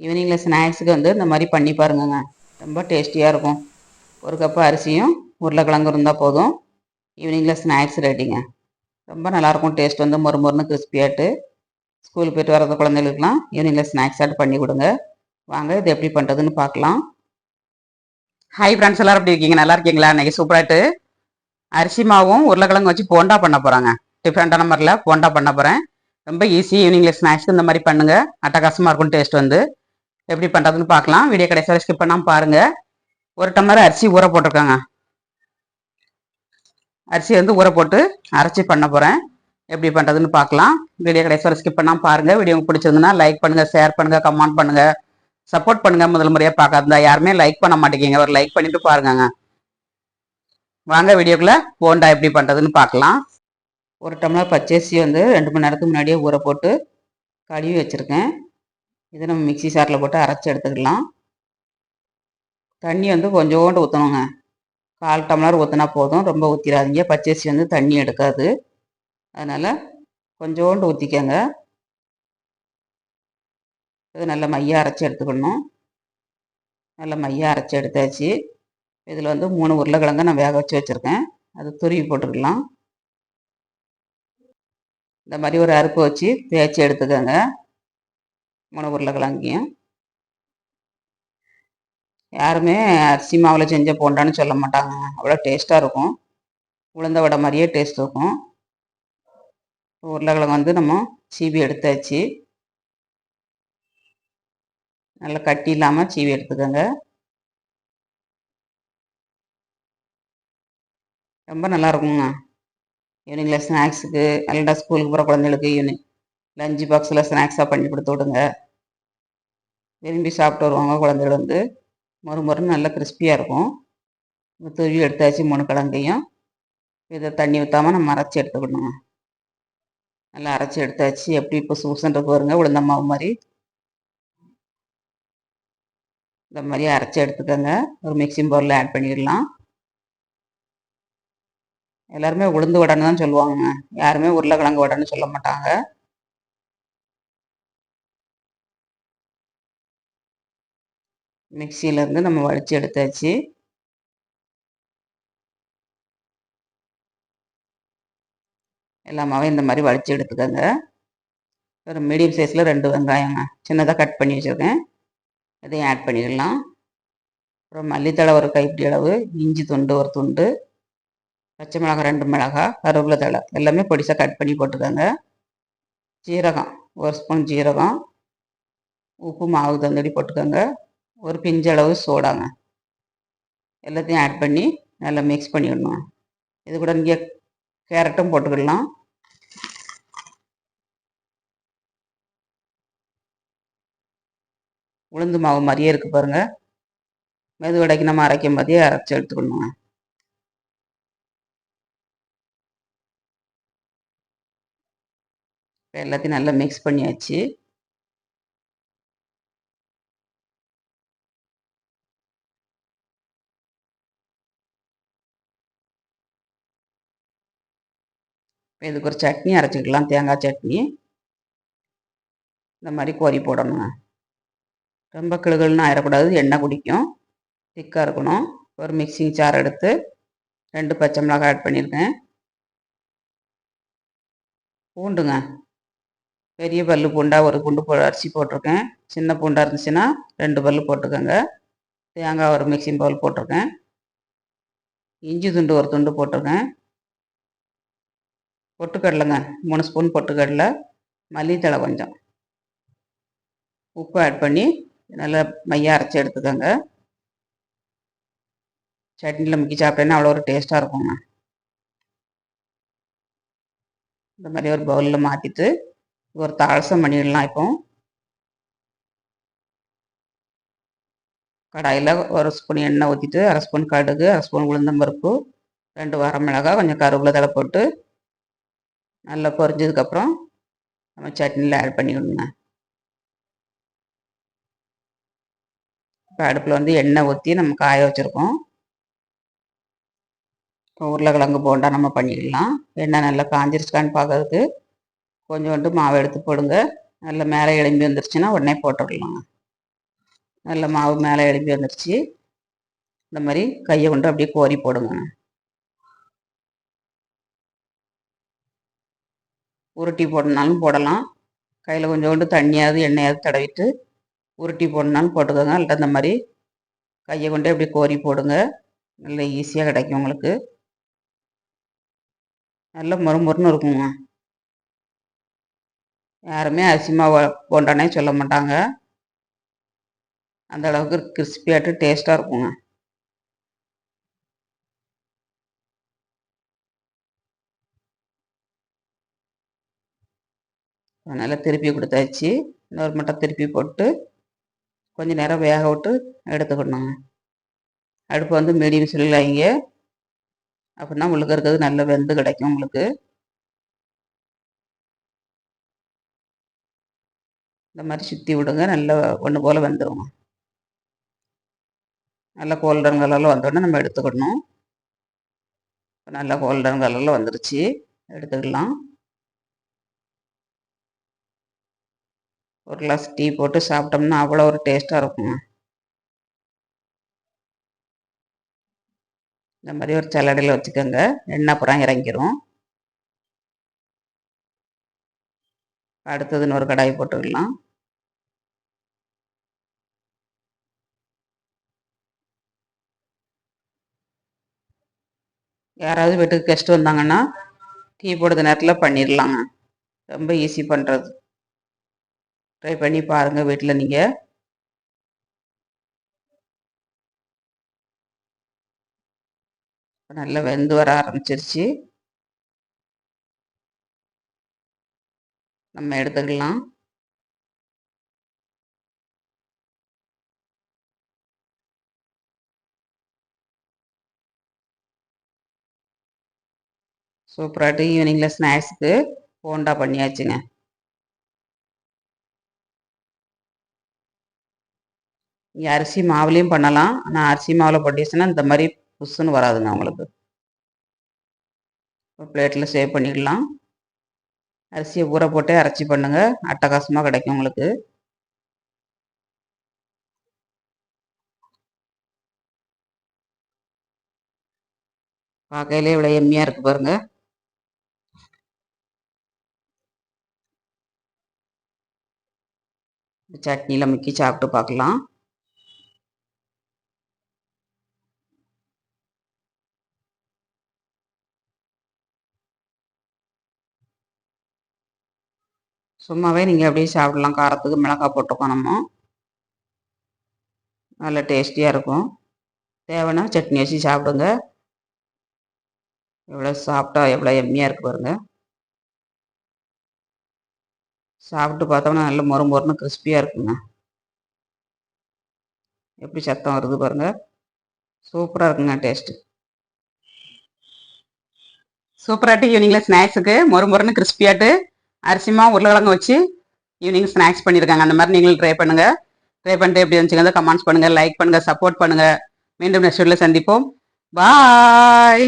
ஈவினிங்கில் ஸ்நாக்ஸுக்கு வந்து இந்த மாதிரி பண்ணி பாருங்கங்க. ரொம்ப டேஸ்டியாக இருக்கும். ஒரு கப்பு அரிசியும் உருளைக்கிழங்கு இருந்தால் போதும். ஈவினிங்கில் ஸ்நாக்ஸ் ரெடிங்க ரொம்ப நல்லாயிருக்கும் டேஸ்ட் வந்து மொறு மொறுன்னு கிறிஸ்பியாட்டு ஸ்கூல் போயிட்டு வரது குழந்தைகளுக்குலாம் ஈவினிங்கில் ஸ்நாக்ஸ் ஆட் பண்ணி கொடுங்க. வாங்க இது எப்படி பண்ணுறதுன்னு பார்க்கலாம். ஹாய் ஃப்ரெண்ட்ஸ் எல்லாரும் எப்படி இருக்கீங்க? நல்லா இருக்கீங்களா? இன்றைக்கி சூப்பராகிட்டு அரிசி மாவும் உருளைக்கிழங்கு வச்சு போண்டா பண்ண போகிறாங்க டிஃப்ரெண்ட்டான மாதிரில போண்டா பண்ண போகிறேன் ரொம்ப ஈஸி ஈவினிங்கில் ஸ்நாக்ஸ்க்கு இந்த மாதிரி பண்ணுங்கள் அட்டகாசமாக இருக்கும் டேஸ்ட் வந்து. எப்படி பண்ணுறதுன்னு பார்க்கலாம். வீடியோ கடைசியில் ஸ்கிப் பண்ணாமல் பாருங்கள் ஒரு டம்ளர் அரிசி ஊற போட்டிருக்காங்க. அரிசி வந்து ஊற போட்டு அரைச்சி பண்ண போகிறேன் எப்படி பண்ணுறதுன்னு பார்க்கலாம். வீடியோ கடைசியில் ஸ்கிப் பண்ணாமல் பாருங்கள் வீடியோ பிடிச்சிருந்ததுன்னா லைக் பண்ணுங்கள் ஷேர் பண்ணுங்கள் கமெண்ட் பண்ணுங்கள் சப்போர்ட் பண்ணுங்கள் முதல் முறையாக பார்க்காதா யாருமே லைக் பண்ண மாட்டேங்கிங்க ஒரு லைக் பண்ணிட்டு பாருங்கங்க. வாங்க வீடியோக்குள்ளே போண்டா எப்படி பண்ணுறதுன்னு பார்க்கலாம். ஒரு டம்ளர் பச்சரிசி வந்து ரெண்டு மணி நேரத்துக்கு முன்னாடியே ஊற போட்டு கழுவி வச்சுருக்கேன். இதை நம்ம மிக்சி சாரில் போட்டு அரைச்சி எடுத்துக்கலாம். தண்ணி வந்து கொஞ்சோண்டு ஊற்றணுங்க கால் டம்ளர் ஊற்றினா போதும். ரொம்ப ஊற்றிடாதீங்க பச்சரிசி வந்து தண்ணி எடுக்காது. அதனால் கொஞ்சோண்டு ஊற்றிக்கங்க இது நல்ல மையாக அரைச்சி எடுத்துக்கணும். நல்லா மையாக அரைச்சி எடுத்தாச்சு. இதில் வந்து மூணு உருளைக்கிழங்கு நான் வேக வச்சு வச்சுருக்கேன். அது துருவி போட்டுக்கலாம். இந்த மாதிரி ஒரு அறுப்பு வச்சு தேய்ச்சி எடுத்துக்கோங்க. மூணு உருளைக்கிழங்கையும் யாருமே அரிசி மாவில் செஞ்ச போண்டான்னு சொல்ல மாட்டாங்க. அவ்வளோ டேஸ்ட்டாக இருக்கும். உளுந்த வடை மாதிரியே டேஸ்ட் இருக்கும். உருளைக்கிழங்கு வந்து நம்ம சீவி எடுத்தாச்சு. நல்லா கட்டி இல்லாமல் சீவி எடுத்துக்கோங்க. ரொம்ப நல்லா இருக்குங்க. ஈவினிங்கில் ஸ்நாக்ஸுக்கு அல்லடா ஸ்கூலுக்கு போகிற குழந்தைகளுக்கு ஈவினிங் லஞ்சு பாக்ஸில் ஸ்நாக்ஸாக பண்ணி கொடுத்து விடுங்க. விரும்பி சாப்பிட்டு வருவாங்க குழந்தைகள் வந்து. மொறு மொறுன்னு நல்லா கிறிஸ்பியாக இருக்கும். துருவி எடுத்தாச்சு மூணு கிழங்கையும். இதை தண்ணி ஊற்றாமல் நம்ம அரைச்சி எடுத்துக்கணுங்க. நல்லா அரைச்சி எடுத்தாச்சு. எப்படி இப்போ சூசன்றது வருங்க உளுந்த மாவு மாதிரி. இந்த மாதிரி அரைச்சி எடுத்துக்கோங்க. ஒரு மிக்சிங் பவுலில் ஆட் பண்ணிடலாம். எல்லாருமே உளுந்து வடைன்னு தான் சொல்லுவாங்க யாருமே உருளைக்கிழங்கு வடைன்னு சொல்ல மாட்டாங்க. மிக்சியிலேருந்து நம்ம வடித்து எடுத்தாச்சு. எல்லாமாவே இந்த மாதிரி வடித்து எடுத்துக்கோங்க. ஒரு மீடியம் சைஸில் ரெண்டு வெங்காயங்க சின்னதாக கட் பண்ணி வச்சுருக்கேன். அதையும் ஆட் பண்ணிடலாம். அப்புறம் மல்லித்தழை ஒரு கைப்பிடி அளவு இஞ்சி துண்டு ஒரு துண்டு பச்சை மிளகாய் ரெண்டு மிளகாய் கருவேப்பிலை தழை எல்லாமே பொடிசாக கட் பண்ணி போட்டுக்கோங்க. ஜீரகம் ஒரு ஸ்பூன் ஜீரகம் உப்பு மாவு தந்தடி போட்டுக்கோங்க. ஒரு பிஞ்சளவு சோடாங்க. எல்லாத்தையும் ஆட் பண்ணி நல்லா மிக்ஸ் பண்ணிடணும் இது கூட இங்கே கேரட்டும் போட்டுக்கிடலாம் உளுந்து மாவு மாதிரியே இருக்கு பாருங்க. மெது வடைக்கு நம்ம அரைக்கும் மாதிரியே அரைச்சி எடுத்துக்கணுங்க. இப்போ எல்லாத்தையும் நல்லா மிக்ஸ் பண்ணியாச்சு. இதுக்கு ஒரு சட்னி அரைச்சிக்கலாம் தேங்காய் சட்னி. இந்த மாதிரி கோரி போடணுங்க ரொம்ப கிளுகள்னு ஆயிடக்கூடாது எண்ணெய் குடிக்கும். திக்காக இருக்கணும். ஒரு மிக்சிங் சார் எடுத்து ரெண்டு பச்சை மிளகாய் ஆட் பண்ணியிருக்கேன் பூண்டுங்க. பெரிய பல்லு பூண்டாக ஒரு பூண்டு போ அரிசி போட்டிருக்கேன். சின்ன பூண்டாக இருந்துச்சுன்னா ரெண்டு பல்லு போட்டுக்கோங்க. தேங்காய் ஒரு மிக்சிங் பவுல் போட்டிருக்கேன். இஞ்சி துண்டு ஒரு துண்டு போட்டிருக்கேன். பொட்டுக்கடலைங்க. மூணு ஸ்பூன் பொட்டுக்கடலை மல்லித்தலை கொஞ்சம். உப்பு ஆட் பண்ணி நல்லா மையாக அரைச்சி எடுத்துக்கோங்க. சட்னியில் முக்கி சாப்பிட்டேன்னா அவ்வளோ ஒரு டேஸ்ட்டாக இருக்குங்க. இந்த மாதிரி ஒரு பவுலில் மாற்றிட்டு ஒரு தாளசம் பண்ணிடலாம் இப்போ. கடாயில் ஒரு ஸ்பூன் எண்ணெய் ஊற்றிட்டு அரை ஸ்பூன் கடுகு அரை ஸ்பூன் உளுந்தம்பருப்பு ரெண்டு வரமிளகாய் கொஞ்சம் கருவேப்பிலை தலை போட்டு நல்லா பொரிஞ்சதுக்கப்புறம் நம்ம சட்னியில் ஆட் பண்ணிக்கணுங்க. இப்போ அடுப்பில் வந்து எண்ணெய் ஊற்றி நம்ம காய வச்சுருக்கோம். இப்போ உருளைக்கிழங்கு போண்டா நம்ம பண்ணிக்கலாம். எண்ணெய் நல்லா காஞ்சிருச்சான்னு பார்க்கறதுக்கு கொஞ்சோண்டு மாவு எடுத்து போடுங்க. நல்லா மேலே எலும்பி வந்துருச்சுன்னா உடனே போட்டுடலாங்க. நல்ல மாவு மேலே எலும்பி வந்துருச்சு. இந்த மாதிரி கையை கொண்டு அப்படியே கோரி போடுங்க உருட்டி போடணுனாலும் போடலாம். கையில் கொஞ்சோண்டு தண்ணியாவது எண்ணெயாவது தடவிட்டு உருட்டி போடணுனாலும் போட்டுக்கோங்க. அல்லது அந்த மாதிரி கையை கொண்டே அப்படியே கோரி போடுங்க. நல்ல ஈஸியாக கிடைக்கும் உங்களுக்கு. நல்ல மொறுமொறுன்னு இருக்குங்க. யாருமே அரிசிமா போண்டானே சொல்ல மாட்டாங்க. அந்த அளவுக்கு கிறிஸ்பியாட்டு டேஸ்ட்டாக இருக்குங்க. நல்லா திருப்பி கொடுத்தாச்சு. இன்னொரு மட்டை திருப்பி போட்டு கொஞ்சம் நேரம் வேக விட்டு எடுத்துக்கணுங்க. அடுப்பு வந்து மீடியம் சொல்லிடலாங்க அப்படின்னா உங்களுக்கு இருக்கிறது நல்ல வெந்து கிடைக்கும் உங்களுக்கு. இந்த மாதிரி சுற்றி விடுங்க. நல்லா ஒன்று போல் வெந்துடும் நல்லா கோல்டன் கலரில் வந்தோடனே நம்ம எடுத்துக்கணும். நல்லா கோல்டன் கலரில் வந்துருச்சு. எடுத்துக்கலாம். ஒரு கிளாஸ் டீ போட்டு சாப்பிட்டோம்னா அவ்வளோ ஒரு டேஸ்ட்டாக இருக்குங்க இந்த மாதிரி ஒரு சல்லடையில் வச்சுக்கோங்க. எண்ணெய் அப்புறம் இறங்கிரும். அடுத்ததுன்னு ஒரு கடாய் போட்டுக்கலாம். யாராவது வீட்டுக்கு கெஸ்ட் வந்தாங்கன்னா டீ போடுறது நேரத்தில் பண்ணிடலாங்க ரொம்ப ஈஸி பண்ணுறது ட்ரை பண்ணி பாருங்கள் வீட்டில் நீங்கள் நல்லா வெந்து வர ஆரம்பிச்சிருச்சு. நம்ம எடுத்துக்கலாம். சூப்பராகிட்டு ஈவினிங்கில் ஸ்நாக்ஸுக்கு போண்டா பண்ணியாச்சுங்க. நீங்கள் அரிசி மாவுலேயும் பண்ணலாம். ஆனால் அரிசி மாவில் போட்டிச்சுன்னா இந்த மாதிரி புஷ்ஷுன்னு வராதுங்க அவங்களுக்கு. ஒரு பிளேட்டில் சேவ் பண்ணிக்கலாம். அரிசியை ஊற போட்டே அரைச்சி பண்ணுங்கள் அட்டகாசமாக கிடைக்கும் உங்களுக்கு. பார்க்கையிலே இவ்வளோ எம்மியாக இருக்குது பாருங்கள் சட்னியில் முக்கி சாப்பிட்டு பார்க்கலாம் சும்மாவே நீங்கள் அப்படியே சாப்பிடலாம். காரத்துக்கு மிளகாய் போட்டுக்கோ நம்ம. நல்ல டேஸ்டியாக இருக்கும். தேவைன்னா சட்னி வச்சு சாப்பிடுங்க. எவ்வளோ சாப்பிட்டா எவ்வளோ எம்மியாக இருக்கு பாருங்கள் சாப்பிட்டு பார்த்தோம்னா நல்ல மொறு மொறுன்னு கிறிஸ்பியாக இருக்குங்க. எப்படி சத்தம் வருது பாருங்கள் சூப்பராக இருக்குங்க டேஸ்ட்டு சூப்பராகிட்டு ஈவினிங்கில் ஸ்நாக்ஸுக்கு. மொறு மொறுன்னு கிறிஸ்பியாட்டு. அரிசிமா உருளைக்கிழங்கு வச்சு ஈவினிங் ஸ்நாக்ஸ் பண்ணியிருக்காங்க அந்த மாதிரி நீங்களும் ட்ரை பண்ணுங்கள் ட்ரை பண்ணிட்டு எப்படி இருந்துச்சுங்க கமெண்ட்ஸ் பண்ணுங்கள் லைக் பண்ணுங்கள் சப்போர்ட் பண்ணுங்கள் மீண்டும் நெக்ஸ்ட் சந்திப்போம். பாய்